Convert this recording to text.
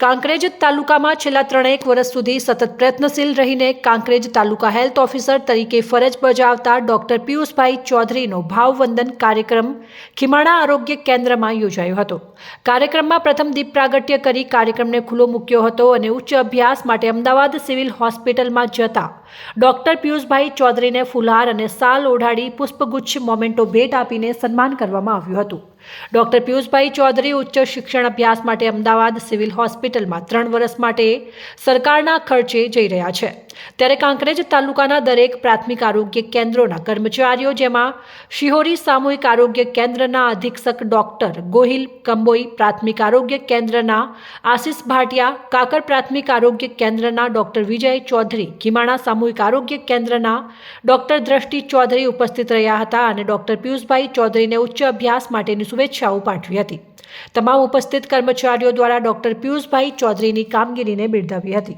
કાંકરેજ તાલુકામાં છેલ્લા ત્રણેક વર્ષ સુધી સતત પ્રયત્નશીલ રહીને કાંકરેજ તાલુકા હેલ્થ ઓફિસર તરીકે ફરજ બજાવતા ડોક્ટર પિયુષભાઈ ચૌધરીનો ભાવવંદન કાર્યક્રમ ખીમાણા આરોગ્ય કેન્દ્રમાં યોજાયો હતો. કાર્યક્રમમાં પ્રથમ દીપ પ્રાગટ્ય કરી કાર્યક્રમને ખુલ્લો મૂક્યો હતો અને ઉચ્ચ અભ્યાસ માટે અમદાવાદ સિવિલ હોસ્પિટલમાં જતા ડોક્ટર પિયુષભાઈ ચૌધરીને ફુલહાર અને સાલ ઓઢાડી પુષ્પગુચ્છ મોમેન્ટો ભેટ આપીને સન્માન કરવામાં આવ્યું હતું. ડોક્ટર પિયુષભાઈ ચૌધરી ઉચ્ચ શિક્ષણ અભ્યાસ માટે અમદાવાદ સિવિલ હોસ્પિટલમાં ત્રણ વર્ષ માટે સરકારના ખર્ચે જઈ રહ્યા છે. ત્યારે કાંકરેજ તાલુકાના દરેક પ્રાથમિક આરોગ્ય કેન્દ્રોના કર્મચારીઓ, જેમાં શિહોરી સામૂહિક આરોગ્ય કેન્દ્રના અધિક્ષક ડોક્ટર ગોહિલ કંબોઈ પ્રાથમિક આરોગ્ય કેન્દ્રના આશિષ ભાટિયા, કાકર પ્રાથમિક આરોગ્ય કેન્દ્રના ડોક્ટર વિજય ચૌધરી, ખીમાણા સામૂહિક આરોગ્ય કેન્દ્રના ડોક્ટર દ્રષ્ટિ ચૌધરી ઉપસ્થિત રહ્યા હતા અને ડોક્ટર પિયુષભાઈ ચૌધરીને ઉચ્ચ અભ્યાસ માટેની શુભેચ્છાઓ પાઠવી હતી. તમામ ઉપસ્થિત કર્મચારીઓ દ્વારા ડોક્ટર પિયુષભાઈ ચૌધરીની કામગીરીને બિરદાવી હતી.